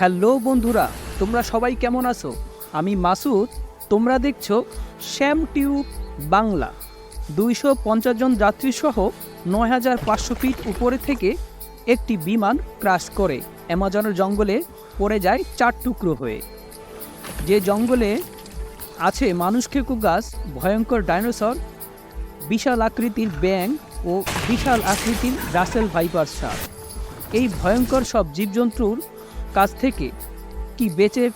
Hello বন্ধুরা, তোমরা সবাই কেমন আছো? আমি মাসুদ, তোমরা দেখছ শ্যাম টিউব বাংলা। দুইশো পঞ্চাশ জন যাত্রী সহ নয় হাজার পাঁচশো ফিট উপরে থেকে একটি বিমান ক্রাশ করে অ্যামাজনের জঙ্গলে পড়ে যায় চার টুকরো হয়ে। যে জঙ্গলে আছে মানুষ খেকু গাছ, ভয়ঙ্কর ডাইনোসর, বিশাল আকৃতির ব্যাং ও বিশাল আকৃতির রাসেল ভাইপার সাপ। এই ভয়ঙ্কর সব জীবজন্তুর কাছ থেকে কি বেঁচে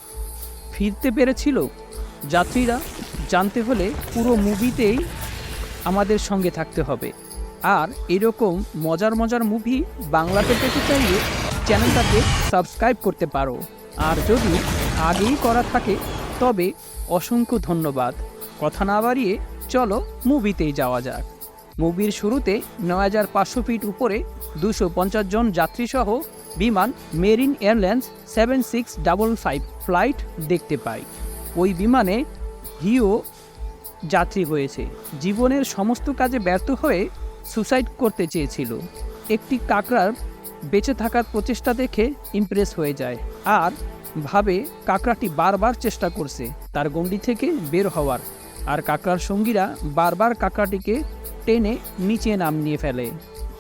ফিরতে পেরেছিল? যাত্রীরা জানতে হলে পুরো মুভিতেই আমাদের সঙ্গে থাকতে হবে। আর এরকম মজার মজার মুভি বাংলাতে পেতে চাইলে চ্যানেলটাকে সাবস্ক্রাইব করতে পারো। আর যদি আগেই করা থাকে, তবে অসংখ্য ধন্যবাদ। কথা না বাড়িয়ে চলো মুভিতেই যাওয়া যাক। মুভির শুরুতে নয় হাজার পাঁচশো ফিট উপরে দুশো পঞ্চাশ জন যাত্রীসহ বিমান marine airlines seven six double five flight দেখতে পাই। ওই বিমানে হিও যাত্রী হয়েছে। জীবনের সমস্ত কাজে ব্যর্থ হয়ে সুসাইড করতে চেয়েছিল। একটি কাকড়ার বেঁচে থাকার প্রচেষ্টা দেখে ইমপ্রেস হয়ে যায় আর ভাবে কাকড়াটি বারবার চেষ্টা করছে তার গণ্ডি থেকে বের হওয়ার। আর কাকড়ার সঙ্গীরা বারবার কাকড়াটিকে টেনে নিচে নামিয়ে ফেলে।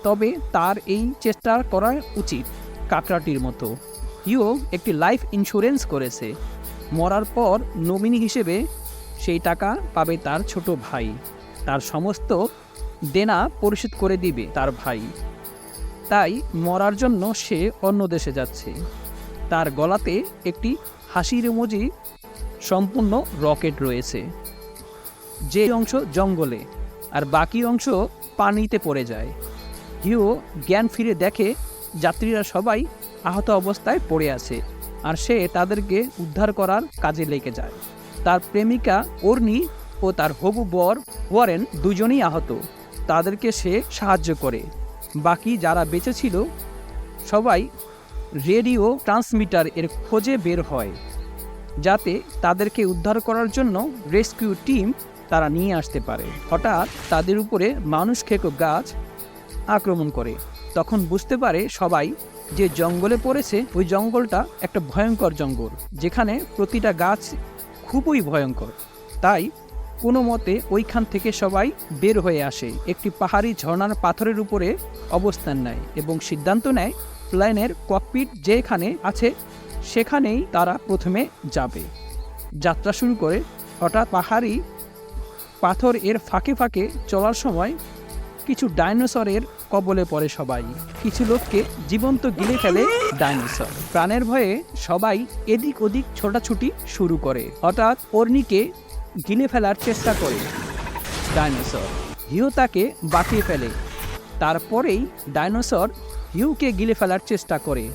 তবে তার এই চেষ্টা করা উচিত। কাকড়াটির মতো। ইও একটি লাইফ ইন্স্যুরেন্স করেছে। মরার পর নমিনি হিসেবে সেই টাকা পাবে তার ছোট ভাই। তার সমস্ত দেনা পরিশোধ করে দিবে তার ভাই। তাই মরার জন্য সে অন্য দেশে যাচ্ছে। তার গলাতে একটি হাসির মজি সম্পূর্ণ রকেট রয়েছে। যে অংশ জঙ্গলে, আর বাকি অংশ পানিতে পড়ে যায়। হিও জ্ঞান ফিরে দেখে যাত্রীরা সবাই আহত অবস্থায় পড়ে আছে আর সে তাদেরকে উদ্ধার করার কাজে লেগে যায়। তার প্রেমিকা অর্নি ও তার হবু বর ওয়ারেন দুজনেই আহত। তাদেরকে সে সাহায্য করে। বাকি যারা বেঁচে ছিল, সবাই রেডিও ট্রান্সমিটার এর খোঁজে বের হয়, যাতে তাদেরকে উদ্ধার করার জন্য রেস্কিউ টিম তারা নিয়ে আসতে পারে। হঠাৎ তাদের উপরে মানুষ খেকো গাছ আক্রমণ করে। তখন বুঝতে পারে সবাই যে জঙ্গলে পড়েছে, ওই জঙ্গলটা একটা ভয়ঙ্কর জঙ্গল, যেখানে প্রতিটা গাছ খুবই ভয়ঙ্কর। তাই কোনো মতে ওইখান থেকে সবাই বের হয়ে আসে, একটি পাহাড়ি ঝর্ণার পাথরের উপরে অবস্থান নেয় এবং সিদ্ধান্ত নেয় প্লেনের ককপিট যেখানে আছে সেখানেই তারা প্রথমে যাবে। যাত্রা শুরু করে, হঠাৎ পাহাড়ি পাথর এর ফাঁকে ফাঁকে চলার সময় কিছু ডাইনোসরের কবলে পড়ে সবাই। কিছু লোককে জীবন্ত গিলে ফেলে ডাইনোসর। প্রাণের ভয়ে সবাই এদিক ওদিক ছোটাছুটি শুরু করে। হঠাৎ অর্নিকে গিলে ফেলার চেষ্টা করে ডাইনোসর। হিউ তাকে বাঁচিয়ে ফেলে। তারপরেই ডাইনোসর হিউকে গিলে ফেলার চেষ্টা করে।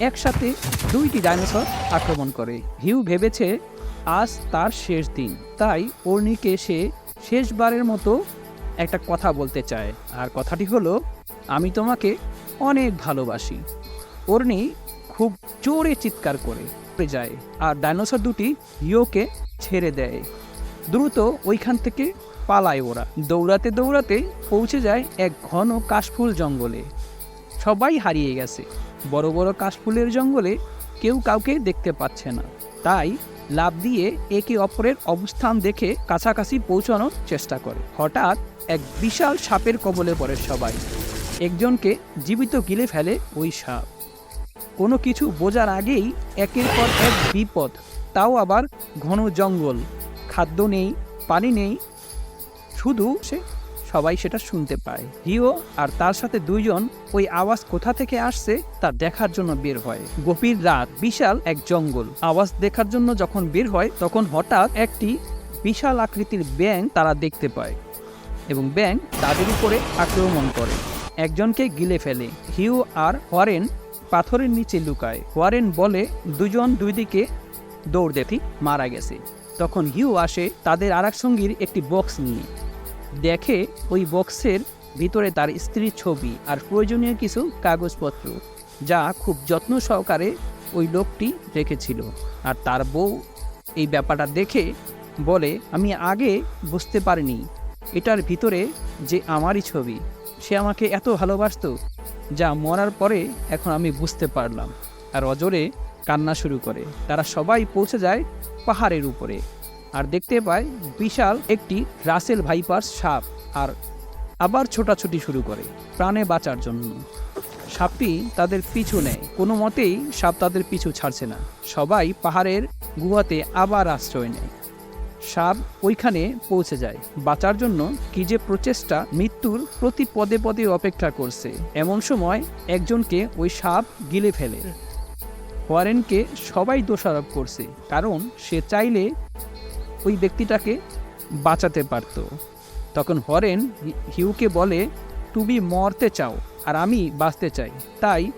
একসাথে দুইটি ডাইনোসর আক্রমণ করে। হিউ ভেবেছে, আজ তার শেষ দিন। তাই অর্নিকে সে শেষবারের মতো একটা কথা বলতে চায়। আর কথাটি হলো, আমি তোমাকে অনেক ভালোবাসি। অর্নি খুব জোরে চিৎকার করে যায়। আর ডাইনোসর দুটি ইয়োকে ছেড়ে দেয়। দ্রুত ওইখান থেকে পালায় ওরা। দৌড়াতে দৌড়াতে পৌঁছে যায় এক ঘন কাশফুল জঙ্গলে। সবাই হারিয়ে গেছে। বড় বড় কাশফুলের জঙ্গলে কেউ কাউকে দেখতে পাচ্ছে না। তাই লাভ দিয়ে একে অপরের অবস্থান দেখে কাছাকাছি পৌঁছানোর চেষ্টা করে। হঠাৎ এক বিশাল সাপের কবলে পড়ে সবাই। একজনকে জীবিত গিলে ফেলে ওই সাপ। কোনো কিছু বোঝার আগেই একের পর এক বিপদ, তাও আবার ঘন জঙ্গল। খাদ্য নেই, পানি নেই, শুধু সে সবাই সেটা শুনতে পায়। হিও আর তার সাথে দুইজন ওই আওয়াজ কোথা থেকে আসছে তা দেখার জন্য বের হয়। গভীর রাত, বিশাল এক জঙ্গল। আওয়াজ দেখার জন্য যখন বের হয়, তখন হঠাৎ একটি বিশাল আকৃতির ব্যাং তারা দেখতে পায় এবং ব্যাং তাদের উপরে আক্রমণ করে। একজনকে গিলে ফেলে। হিউ আর ওয়ারেন পাথরের নিচে লুকায়। ওয়ারেন বলে, দুজন দুই দিকে দৌড় দেখি মারা গেছে। তখন হিউ আসে তাদের আর সঙ্গীর একটি বক্স নিয়ে। দেখে ওই বক্সের ভিতরে তার স্ত্রীর ছবি আর প্রয়োজনীয় কিছু কাগজপত্র, যা খুব যত্ন সহকারে ওই লোকটি রেখেছিল। আর তার বউ এই ব্যাপারটা দেখে বলে, আমি আগে বুঝতে পারিনি। এটার ভিতরে যে আমারই ছবি, সে আমাকে এত ভালোবাসতো, যা মরার পরে এখন আমি বুঝতে পারলাম। আর অজরে কান্না শুরু করে। তারা সবাই পৌঁছে যায় পাহাড়ের উপরে। আর দেখতে পায় বিশাল একটি রাসেল ভাইপার সাপ আর আবার ছোটাছুটি শুরু করে প্রাণে বাঁচার জন্য। সাপটি তাদের পিছু নেয়। কোনো মতেই সাপ তাদের পিছু ছাড়ছে না। সবাই পাহাড়ের গুহাতে আবার আশ্রয় নেয়। সাপ ওইখানে পৌঁছে যায়। বাঁচার জন্য কি যে প্রচেষ্টা মৃত্যুর প্রতি পদে পদে অপেক্ষা করছে। এমন সময় একজনকে ওই সাপ গিলে ফেলে। ওয়ারেনকে সবাই দোষারোপ করছে, কারণ সে চাইলে ওই ব্যক্তিটাকে বাঁচাতে পারত। তখন হরেন হিউকে বলে, তুমি মরতে চাও আর আমি বাঁচতে চাই। তাই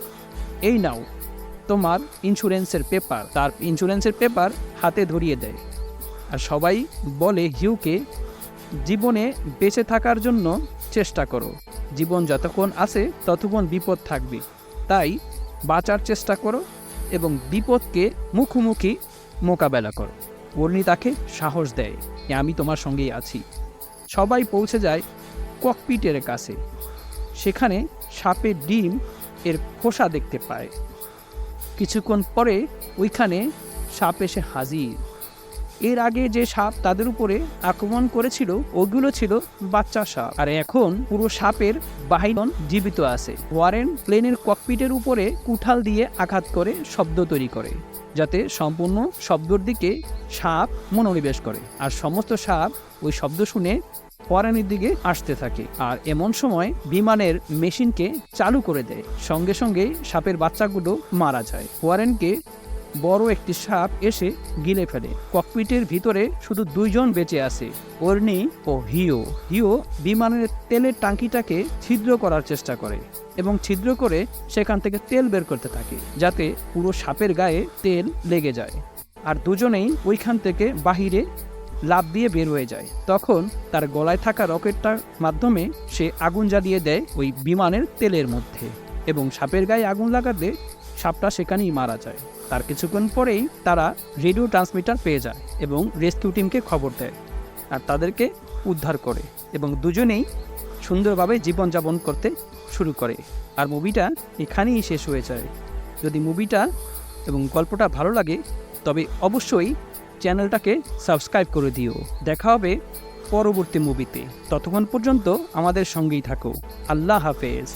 এই নাও, তোমার ইন্স্যুরেন্সের পেপার তার ইন্স্যুরেন্সের পেপার হাতে ধরিয়ে দেয়। আর সবাই বলে হিউকে, জীবনে বেঁচে থাকার জন্য চেষ্টা করো। জীবন যতক্ষণ আছে ততক্ষণ বিপদ থাকবে। তাই বাঁচার চেষ্টা করো এবং বিপদকে মুখোমুখি মোকাবেলা করো। বর্ণি তাকে সাহস দেয় যে আমি তোমার সঙ্গেই আছি। সবাই পৌঁছে যায় ককপিটের কাছে। সেখানে সাপের ডিম এর খোসা দেখতে পায়। কিছুক্ষণ পরে ওইখানে সাপ এসে হাজির। এর আগে যে সাপ তাদের উপরে আক্রমণ করেছিল, ওগুলো ছিল বাচ্চা সাপ। আর এখন পুরো সাপের বাহিরন জীবিত আছে। ওয়ারেন প্লেনের ককপিটের উপরে কুঠাল দিয়ে আঘাত করে শব্দ তৈরি করে, যাতে সম্পূর্ণ শব্দর দিকে সাপ মনোনিবেশ করে। আর সমস্ত সাপ ওই শব্দ শুনে ওয়ারেনের দিকে আসতে থাকে। আর এমন সময় বিমানের মেশিনকে চালু করে দেয়। সঙ্গে সঙ্গে সাপের বাচ্চাগুলো মারা যায়। ওয়ারেনকে বড় একটি সাপ এসে গিলে ফেলে। ককপিটের ভিতরে শুধু দুইজন বেঁচে আছে অর্নি ও হিও। হিও বিমানের তেলের টাঙ্কিটাকে ছিদ্র করার চেষ্টা করে এবং ছিদ্র করে সেখান থেকে তেল বের করতে থাকে, যাতে পুরো সাপের গায়ে তেল লেগে যায়। আর দুজনেই ওইখান থেকে বাহিরে লাভ দিয়ে বের হয়ে যায়। তখন তার গলায় থাকা রকেটটার মাধ্যমে সে আগুন জ্বালিয়ে দেয় ওই বিমানের তেলের মধ্যে এবং সাপের গায়ে আগুন লাগাতে সাপটা সেখানেই মারা যায়। তার কিছুক্ষণ পরেই তারা রেডিও ট্রান্সমিটার পেয়ে যায় এবং রেস্কিউ টিমকে খবর দেয় আর তাদেরকে উদ্ধার করে এবং দুজনেই সুন্দরভাবে জীবনযাপন করতে শুরু করে। আর মুভিটা এখানেই শেষ হয়ে যায়। যদি মুভিটা এবং গল্পটা ভালো লাগে, তবে অবশ্যই চ্যানেলটাকে সাবস্ক্রাইব করে দিও। দেখা হবে পরবর্তী মুভিতে। ততক্ষণ পর্যন্ত আমাদের সঙ্গেই থাকো। আল্লাহ হাফেজ।